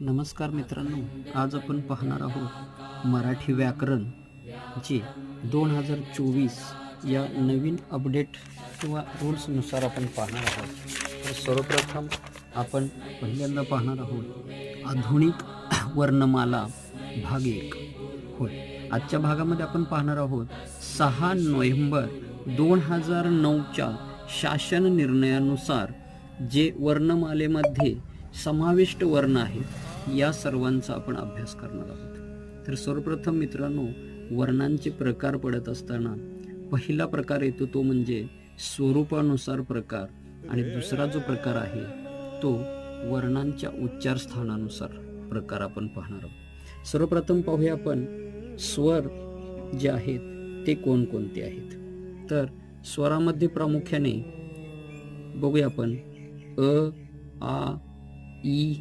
नमस्कार मित्रांनो आज आपण पाहणार आहोत मराठी व्याकरण जे दोन हजार चोवीस या नवीन अपडेट किंवा रूल्सनुसार आपण पाहणार आहोत. तर सर्वप्रथम आपण पहिल्यांदा पाहणार आहोत आधुनिक वर्णमाला भाग एक. होय. आजच्या भागामध्ये आपण पाहणार आहोत सहा नोव्हेंबर दोन हजार नऊच्या शासन निर्णयानुसार जे वर्णमालेमध्ये समाविष्ट वर्ण आहेत या सर्वांचा आपण अभ्यास करणार आहोत. तर सर्वप्रथम मित्रांनो वर्णांचे प्रकार पडत असताना पहिला प्रकार येतो तो म्हणजे स्वरूपानुसार प्रकार आणि दुसरा जो प्रकार आहे तो वर्णांच्या उच्चार स्थानानुसार प्रकार आपण पाहणार आहोत. सर्वप्रथम पाहूया आपण स्वर जे आहेत ते कोणकोणते आहेत. तर स्वरामध्ये प्रामुख्याने बघूया आपण अ आ ई